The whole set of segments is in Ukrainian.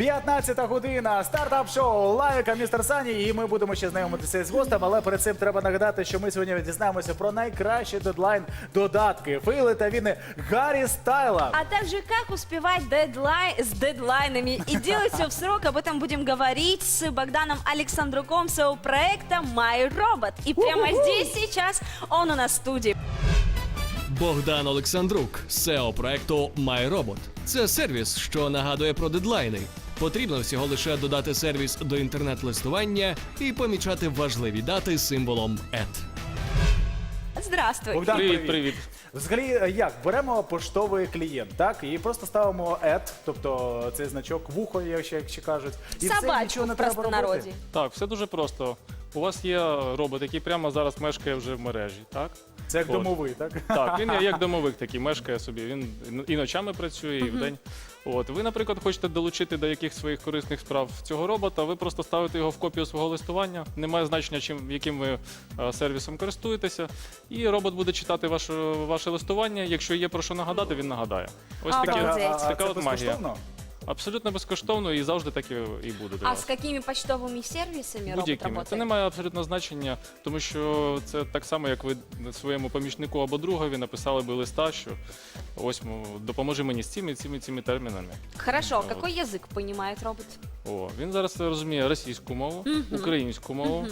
15 година, стартап-шоу Лайка, містер Сані. І ми будемо ще знайомитися з гостем. Але перед цим треба нагадати, що ми сьогодні дізнаємося про найкращі дедлайн додатки, фейли та віни Гаррі Стайла. А также как успевать дедлайн, с дедлайнами и делать все в срок. Об этом будем говорить с Богданом Александруком с проекта My Robot. И прямо здесь сейчас он у нас в студии. Богдан Олександрук, SEO проекту MyRobot. Це сервіс, що нагадує про дедлайни. Потрібно всього лише додати сервіс до інтернет-листування і помічати важливі дати символом «At». Здравствуй. Богдан, Привіт, привіт. Взагалі, е, як беремо поштовий клієнт, так і просто ставимо ед, тобто цей значок вухо, як ще, як ще кажуть, і все Собачку нічого не в треба робити. Так, все дуже просто. У вас є робот, який прямо зараз мешкає вже в мережі, так? Це як От. домовий, так? Так, він є як домовик такий, мешкає собі. Він і ночами працює, і вдень. От ви, наприклад, хочете долучити до яких своїх корисних справ цього робота. Ви просто ставите його в копію свого листування. Немає значення, чим яким ви е, сервісом користуєтеся. І робот буде читати ваше, ваше листування. Якщо є про що нагадати, він нагадає. Ось А, таке, а така це от магія. безкоштовно? Абсолютно безкоштовно і завжди так і, і буде. для А вас. з якими почтовими сервісами робот Будь-якими. Це не має абсолютно значення, тому що це так само, як ви своєму помічнику або другові написали би листа, що ось м, допоможи мені з цими цими цими термінами. Хорошо, Вот. какой язык понимает робот? О, він зараз розуміє російську мову, українську мову.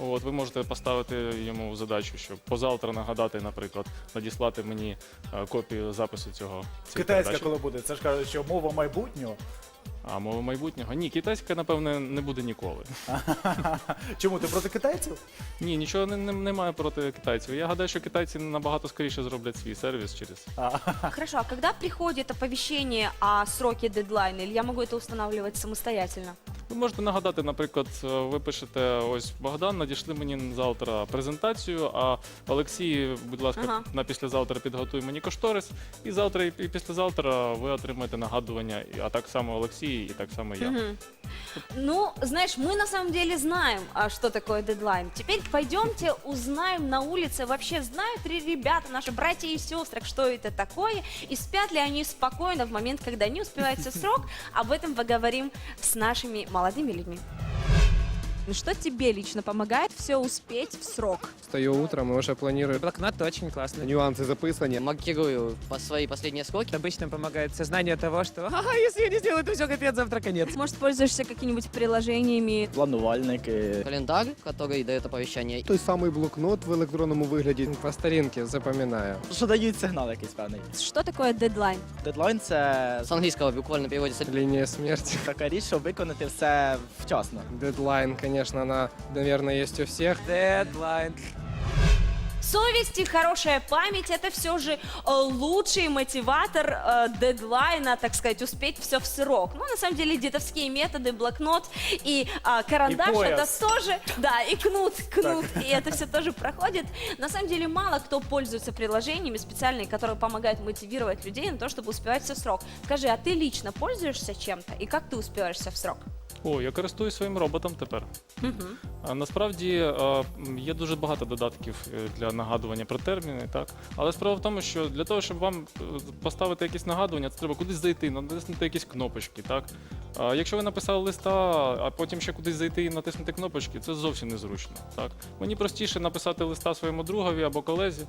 От ви можете поставити йому задачу, щоб позавтра нагадати, наприклад, надіслати мені е, копію запису цього цієї Китайська передачі. коли буде? Це ж кажуть, що мова майбутнього. А мова майбутнього? Ні, китайська, напевне, не буде ніколи. Чому ти проти китайців? Ні, нічого не, не, немає проти китайців. Я гадаю, що китайці набагато скоріше зроблять свій сервіс через. Хорошо, а когда приходит оповещение о сроке дедлайна, или я могу это устанавливать самостоятельно? Можете нагадати, наприклад, е, ви пишете ось Богдан, надійшли мені завтра презентацію. А Олексій, будь ласка, Ага. на післязавтра підготуй мені кошторис. І завтра і і післязавтра ви отримаєте нагадування, і- а так само Олексій, і так само я. Мгм. Ну, знаешь, мы на самом деле знаем, а, что такое дедлайн. Теперь пойдемте узнаем на улице, вообще знают ли ребята, наши братья и сестры, что это такое, и спят ли они спокойно в момент, когда не успевается срок. Об этом поговорим с нашими молодыми людьми. Что тебе лично помогает все успеть в срок? Встаю утром и уже планирую. Блокнот очень классный. Нюансы записывания. Маркирую по свои последние сроки. Обычно помогает сознание того, что ага, если я не сделаю, то все, капец, завтра конец. Может, пользуешься какими-нибудь приложениями? планувальники. Календарь, который дает оповещание. Той самий блокнот в електронному вигляді по старинці запам'ятаю. Що дають сигнал якийсь певний. Что такое дедлайн? Дедлайн це З англійського буквально переводится Лінія смерті. така річ, щоб виконати все вчасно. Дедлайн, конечно, она, наверное, есть у всех. Дедлайн. Совесть и хорошая память это все же э, лучший мотиватор э, дедлайна, так сказать, успеть все в срок. Ну, на самом деле, дедовские методы, блокнот и а, карандаш это тоже, да, и кнут, кнут, и это все тоже проходит. На самом деле, мало кто пользуется приложениями специальными, которые помогают мотивировать людей на то, чтобы успевать все в срок. Скажи, а ты лично пользуешься чем-то и как ты успеваешься в срок? О, я користуюсь своїм роботом тепер. А насправді е, є дуже багато додатків е, для нагадування про терміни, так. Але справа в тому, що для того, щоб вам е, поставити якісь нагадування, це треба кудись зайти, натиснути якісь кнопочки, так. А якщо ви написали листа, а потім ще кудись зайти і натиснути кнопочки, це зовсім незручно. Так. Мені простіше написати листа своєму другові або колезі,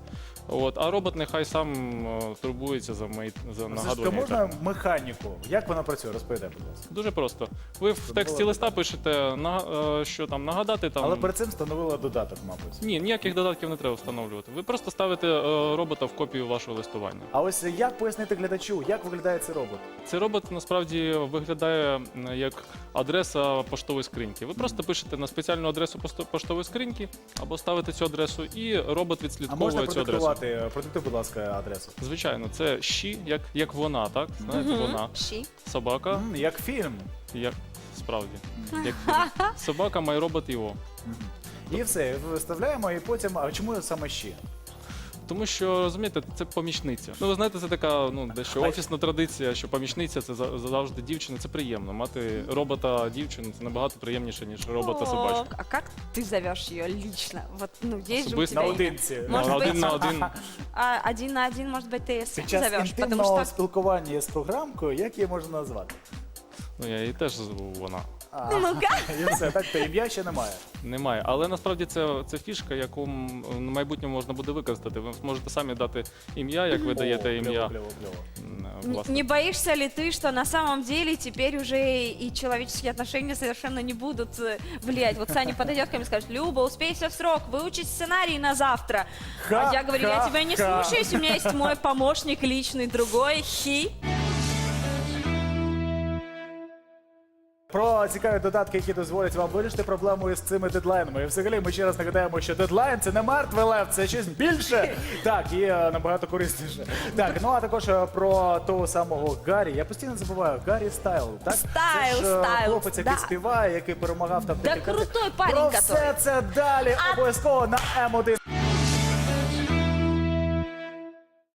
от, а робот нехай сам е, турбується за мої за нагадування. можна механіку. Як вона працює? Розповідай, будь ласка. Дуже просто. Ви в тексті листа пишете, на, е, що там нагадати там. Але перед цим встановила додаток, мабуть. Ні, ніяких додатків не треба встановлювати. Ви просто ставите е, робота в копію вашого листування. А ось як пояснити глядачу, як виглядає цей робот? Цей робот насправді виглядає як адреса поштової скриньки. Ви просто пишете на спеціальну адресу посто- поштової скриньки або ставите цю адресу, і робот А можна відслідковує цю адресу. продиктувати? Продиктуй, будь ласка, адресу. Звичайно, це щі, як, як вона, так? Знаєте, вона. Щи. Собака, М, Як фільм. як справді. Як собака, майробот його. І все, виставляємо, і потім. А чому саме ще? Тому що розумієте, це помічниця. Ну ви знаєте, це така ну дещо офісна традиція, що помічниця це за- завжди дівчина. Це приємно. Мати робота дівчину це набагато приємніше ніж робота собачку. А как ты зовешь ее лично? Вот, ну, есть же у Особисто. тебя имя. Наодинці. Может На быть, один на один. А, один на один, может быть, ты Під Сань час зовешь, потому інтимного что... спілкування з програмкою, як її можна назвати? Ну, я її теж зву вона. А, Ну-ка. І все, так то ім'я ще немає. Немає. Але насправді це, це фішка, яку м, в майбутньому можна буде використати. Ви зможете самі дати ім'я, як ви даєте О, ім'я. кльово, кльово, кльово. м, Н- власне. Не боишься ли ты, что на самом деле теперь уже и человеческие отношения совершенно не будут э, влиять? Вот Саня подойдет ко мне и скажет, Люба, успейся в срок, выучить сценарий на завтра. а я говорю, я тебя не Ха-ха-ха. слушаюсь, у меня есть мой помощник личный другой, Хи. Про цікаві додатки, які дозволять вам вирішити проблему із цими дедлайнами. І взагалі ми ще раз нагадаємо, що дедлайн це не мертвий лев, це щось більше. Так, і е, набагато корисніше. Так, ну а також е, про того самого Гаррі. Я постійно забуваю Гаррі Стайл. Так Стайл, це ж е, Стайл, хлопець, який да. співає, який перемагав там Да декілька крутой парень, Про который. все це далі обов'язково на М1